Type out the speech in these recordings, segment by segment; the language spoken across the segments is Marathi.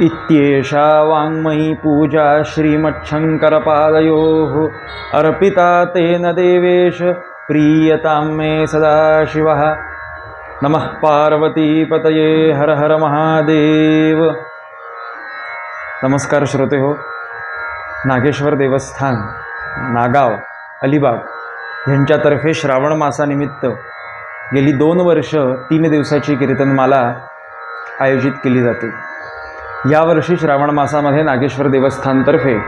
इत्येषा वाङ्मयी पूजा श्रीमच्छङ्करपादयोः। अर्पिता तेन देवेश प्रीयतां मे सदाशिवः। नमः पार्वतीपतये हर हर महादेव। नमस्कार श्रोते हो नागेश्वर देवस्थान नागाव अलिबाग यांच्यातर्फे श्रावण मासानिमित्त गेली दोन वर्ष तीन दिवसाची कीर्तनमाला आयोजित केली जाते. यावर्षी श्रावण मासामध्ये नागेश्वर देवस्थानतर्फे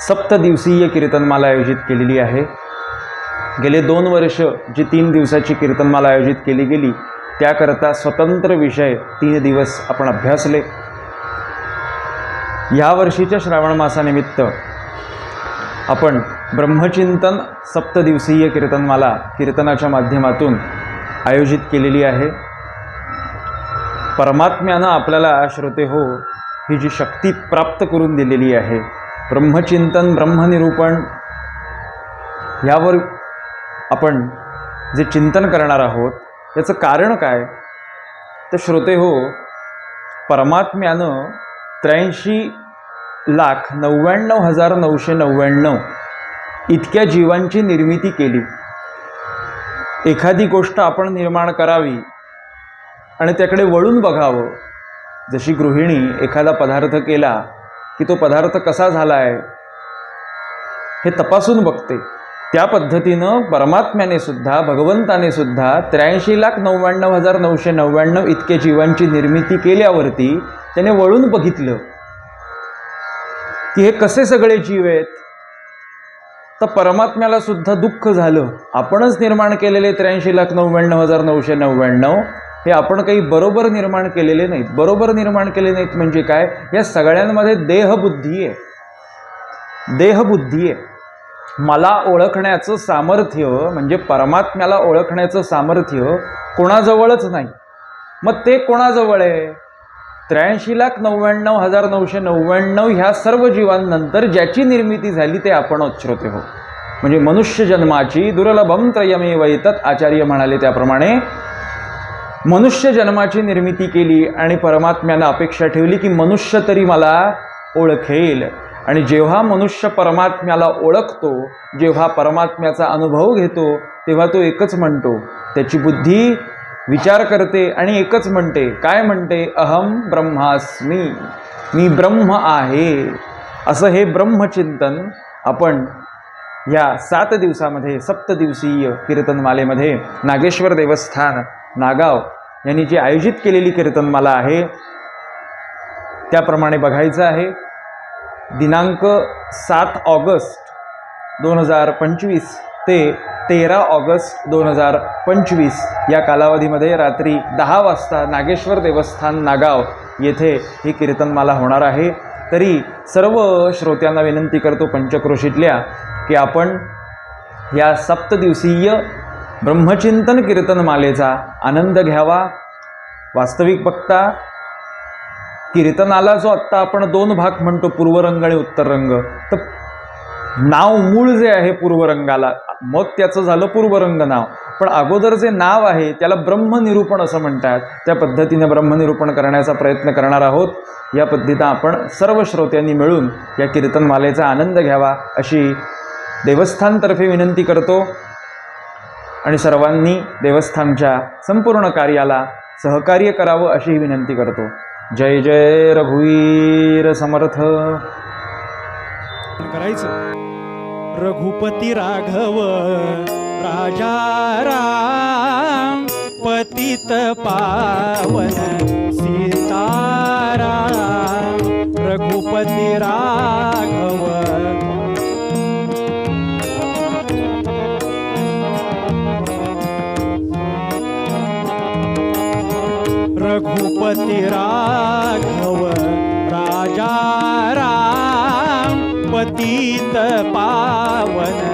सप्तदिवसीय कीर्तनमाला आयोजित केलेली आहे. गेले दोन वर्ष जी तीन दिवसाची कीर्तनमाला आयोजित केली गेली त्याकरता स्वतंत्र विषय तीन दिवस आपण अभ्यासले. यावर्षीच्या श्रावण मासानिमित्त आपण ब्रह्मचिंतन सप्तदिवसीय कीर्तनमाला कीर्तनाच्या माध्यमातून आयोजित केलेली आहे. परमात्म्यानं आपल्याला श्रोते हो ही जी शक्ती प्राप्त करून दिलेली आहे ब्रह्मचिंतन ब्रह्मनिरूपण यावर आपण जे चिंतन करणार आहोत याचं कारण काय? तर श्रोते हो परमात्म्यानं त्र्याऐंशी लाख नव्याण्णव हजार नऊशे नव्याण्णव इतक्या जीवांची निर्मिती केली. एखादी गोष्ट आपण निर्माण करावी आणि त्याकडे वळून बघावं जशी गृहिणी एखादा पदार्थ केला की तो पदार्थ कसा झाला आहे हे तपासून बघते. त्या पद्धतीनं परमात्म्याने सुद्धा भगवंताने सुद्धा त्र्याऐंशी लाख नव्याण्णव हजार नऊशे नव्याण्णव इतक्या जीवांची निर्मिती केल्यावरती त्याने वळून बघितलं की हे कसे सगळे जीव आहेत. तर परमात्म्याला सुद्धा दुःख झालं. आपणच निर्माण केलेले त्र्याऐंशी लाख नव्याण्णव हजार नऊशे नव्याण्णव हे आपण काही बरोबर निर्माण केलेले नाहीत. बरोबर निर्माण केले नाहीत म्हणजे काय? या सगळ्यांमध्ये देहबुद्धी आहे. देहबुद्धी आहे. मला ओळखण्याचं सामर्थ्य म्हणजे परमात्म्याला ओळखण्याचं सामर्थ्य कोणाजवळच नाही. मग ते कोणाजवळ आहे? त्र्याऐंशी लाख नव्याण्णव हजार नऊशे नव्याण्णव ह्या सर्व जीवांनंतर ज्याची निर्मिती झाली ते आपणच श्रोते हो म्हणजे मनुष्य जन्माची दुर्लभम त्रयमे आचार्य म्हणाले त्याप्रमाणे मनुष्य जन्माची निर्मिती केली आणि परमात्म्यानं अपेक्षा ठेवली की मनुष्य तरी मला ओळखेल. आणि जेव्हा मनुष्य परमात्म्याला ओळखतो जेव्हा परमात्म्याचा अनुभव घेतो तेव्हा तो एकच म्हणतो त्याची बुद्धी विचार करते आणि एकच म्हणते. काय म्हणते? अहम ब्रह्मास्मी. मी ब्रह्म आहे. असं हे ब्रह्मचिंतन आपण या सात दिवसामध्ये सप्तदिवसीय कीर्तनमालेमध्ये नागेश्वर देवस्थान नागाव यांनी जी आयोजित केलेली कीर्तनमाला आहे त्याप्रमाणे बघायचं आहे दिनांक सात ऑगस्ट दोन हजार पंचवीस ते तेरा ऑगस्ट दोन हजार पंचवीस या कालावधीमध्ये रात्री दहा वाजता नागेश्वर देवस्थान नागाव येथे ही कीर्तनमाला होणार आहे. तरी सर्व श्रोत्यांना विनंती करतो पंचक्रोशीतल्या की आपण या सप्तदिवसीय ब्रह्मचिंतन कीर्तनमालेचा आनंद घ्यावा. वास्तविक बघता कीर्तनाला जो आत्ता आपण दोन भाग म्हणतो पूर्वरंग आणि उत्तर रंग तर नाव मूळ जे आहे पूर्वरंगाला मग त्याचं झालं पूर्वरंग नाव. पण अगोदर जे नाव आहे त्याला ब्रह्मनिरूपण असं म्हणतात. त्या पद्धतीने ब्रह्मनिरूपण करण्याचा प्रयत्न करणार आहोत. या पद्धतीनं आपण सर्व श्रोत्यांनी मिळून या कीर्तनमालेचा आनंद घ्यावा अशी देवस्थानतर्फे विनंती करतो. आणि सर्वांनी देवस्थानच्या संपूर्ण कार्याला सहकार्य करावं अशी विनंती करतो. जय जय रघुवीर समर्थ. करायचं. रघुपती राघव राजा राम पतित पावन सीता पती राघव राजा राम पतित पावन।